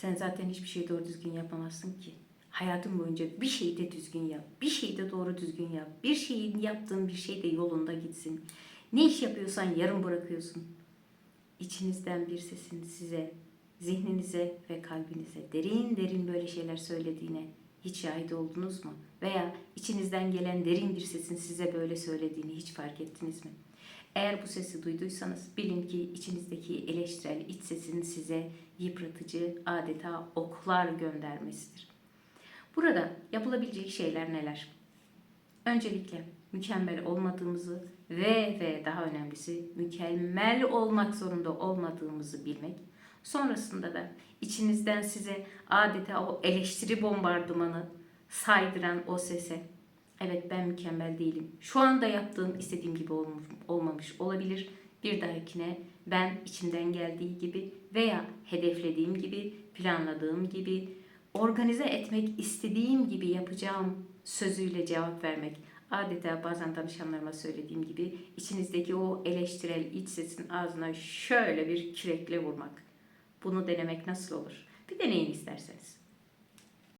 Sen zaten hiçbir şeyi doğru düzgün yapamazsın ki. Hayatın boyunca bir şeyi de düzgün yap. Bir şeyi de doğru düzgün yap. Bir şeyin yaptığın bir şey de yolunda gitsin. Ne iş yapıyorsan yarım bırakıyorsun. İçinizden bir sesin size, zihninize ve kalbinize derin derin böyle şeyler söylediğine hiç şahit oldunuz mu? Veya içinizden gelen derin bir sesin size böyle söylediğini hiç fark ettiniz mi? Eğer bu sesi duyduysanız bilin ki içinizdeki eleştirel iç sesin size yıpratıcı adeta oklar göndermesidir. Burada yapılabilecek şeyler neler? Öncelikle mükemmel olmadığımızı ve ve daha önemlisi mükemmel olmak zorunda olmadığımızı bilmek. Sonrasında da içinizden size adeta o eleştiri bombardımanı saydıran o sese evet ben mükemmel değilim. Şu anda yaptığım istediğim gibi olmuş, olmamış olabilir. Bir dahakine ben içimden geldiği gibi veya hedeflediğim gibi, planladığım gibi, organize etmek istediğim gibi yapacağım sözüyle cevap vermek. Adeta bazen danışanlarıma söylediğim gibi içinizdeki o eleştirel iç sesin ağzına şöyle bir kürekle vurmak. Bunu denemek nasıl olur? Bir deneyin isterseniz.